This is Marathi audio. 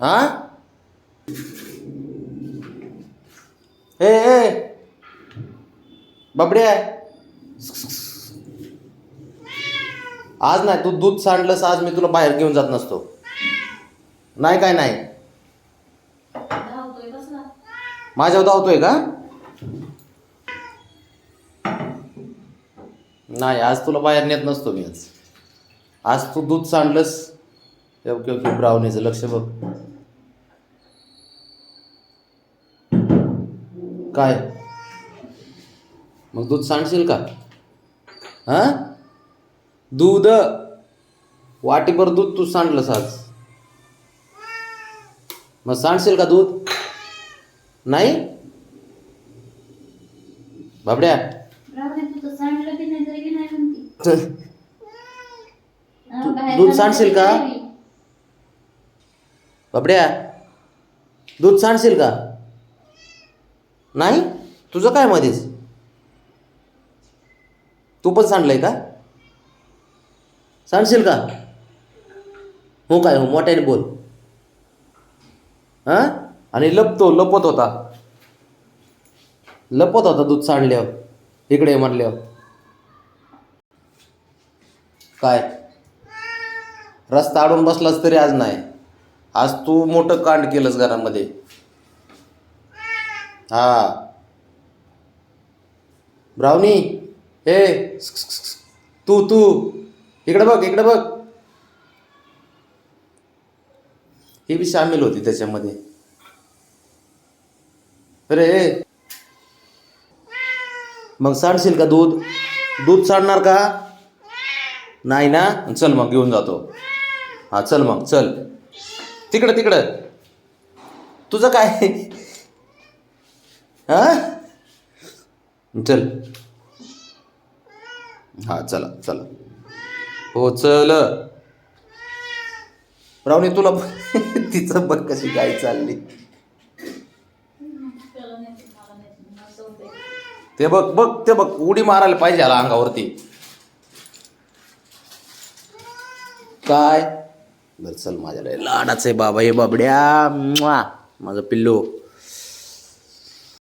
हा? ए ए. बाबड्या आज नाही तू दूध सांडलंस आज मी तुला बाहेर घेऊन जात नसतो. नाही काय नाही? माझ्यावर धावतोय का? नाही आज तुला बाहेर नेत नसतो मी आज. आज तू दूध सांडलंस ओके ओके ब्राउनीचं लक्ष बघ. काय? मग दूध सांडशील का? हां? दूध वाटीभर दूध तू सांडलंस आज. मग सांडशील का दूध? नाही? बाबड्या. दूध सांडशील का? बाबड्या दूध सांडशील का? नाही? तुझं काय मध्येच तू पण सांडलंय का? सांडशील का? हो काय हो मोठ्याने बोल. हां? आणि लपतो लपत होता. लपत होता दूध सांडल्यावर इकडे म्हणल्यावर. काय? रस्ता अडून बसलास तरी आज नाही. आज तू मोठं कांड केलंस घरामध्ये. हा. ब्राउनी हे तू तू. इकडे बघ इकडे बघ. ही बी सामील होती त्याच्यामध्ये. अरे मग सांडशील का दूध? दूध सांडणार का? नाही ना? चल मग घेऊन जातो. हा चल मग चल. तिकडं तिकडं. तुझं काय? हा? चल. हा चला चला. हो चल. रावणी तुला तिचं बघ कशी काय चालली. ते, बघ बघ ते बघ उडी मारायला पाहिजे आला अंगावरती. काय? बरं चल माझ्या लय आहे बाबा हे बाबड्या. माझं पिल्लू.